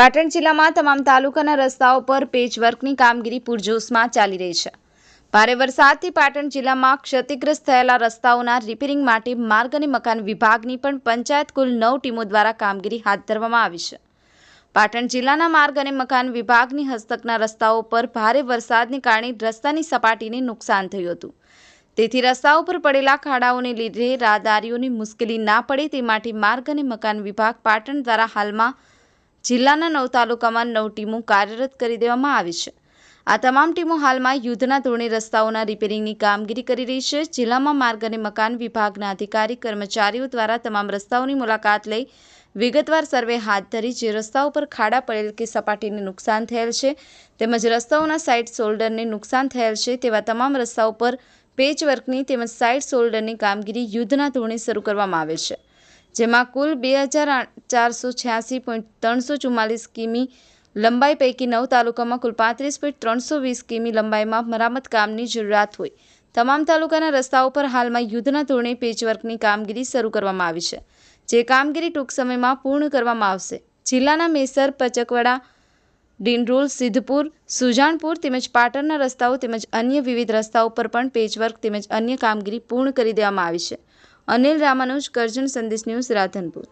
પાટણ જિલ્લામાં તમામ તાલુકાના રસ્તાઓ પર પેચવર્કની કામગીરી પૂરજોશમાં ચાલી રહી છે. ભારે વરસાદથી પાટણ જિલ્લામાં ક્ષતિગ્રસ્ત થયેલા રસ્તાઓના રિપેરિંગ માટે માર્ગ અને મકાન વિભાગની પણ પંચાયત કુલ નવ ટીમો દ્વારા કામગીરી હાથ ધરવામાં આવી છે. પાટણ જિલ્લાના માર્ગ અને મકાન વિભાગની હસ્તકના રસ્તાઓ પર ભારે વરસાદને કારણે રસ્તાની સપાટીને નુકસાન થયું હતું. તેથી રસ્તાઓ પર પડેલા ખાડાઓને લીધે રાહદારીઓને મુશ્કેલી ના પડે તે માટે માર્ગ અને મકાન વિભાગ પાટણ દ્વારા હાલમાં જિલ્લાના નવ તાલુકામાં નવ ટીમો કાર્યરત કરી દેવામાં આવી છે. આ તમામ ટીમો હાલમાં યુદ્ધના ધોરણે રસ્તાઓના રિપેરિંગની કામગીરી કરી રહી છે. જિલ્લામાં માર્ગ અને મકાન વિભાગના અધિકારી, કર્મચારીઓ દ્વારા તમામ રસ્તાઓની મુલાકાત લઈ વિગતવાર સર્વે હાથ ધરી જે રસ્તાઓ પર ખાડા પડેલ કે સપાટીને નુકસાન થયેલ છે, તેમજ રસ્તાઓના સાઇડ શોલ્ડરને નુકસાન થયેલ છે તેવા તમામ રસ્તાઓ પર પેચવર્કની તેમજ સાઇડ શોલ્ડરની કામગીરી યુદ્ધના ધોરણે શરૂ કરવામાં આવે છે. જેમાં કુલ બે હજાર ચારસો છ્યાસી પોઈન્ટ ત્રણસો ચુમ્માલીસ કિમી લંબાઈ પૈકી નવ તાલુકામાં કુલ પાંત્રીસ પોઈન્ટ ત્રણસો વીસ કિમી લંબાઈમાં મરામત કામની જરૂરિયાત હોય. તમામ તાલુકાના રસ્તાઓ પર હાલમાં યુદ્ધના ધોરણે પેચવર્કની કામગીરી શરૂ કરવામાં આવી છે, જે કામગીરી ટૂંક સમયમાં પૂર્ણ કરવામાં આવશે. જિલ્લાના મેસર, પચકવાડા, ડિંડોલ, સિદ્ધપુર સુજાનપુર તેમજ પાટણના રસ્તાઓ તેમજ અન્ય વિવિધ રસ્તાઓ પર પણ પેચવર્ક તેમજ અન્ય કામગીરી પૂર્ણ કરી દેવામાં આવી છે. અનિલ રામાનુજ કરજણ સંદેશ ન્યૂઝ રાધનપુર.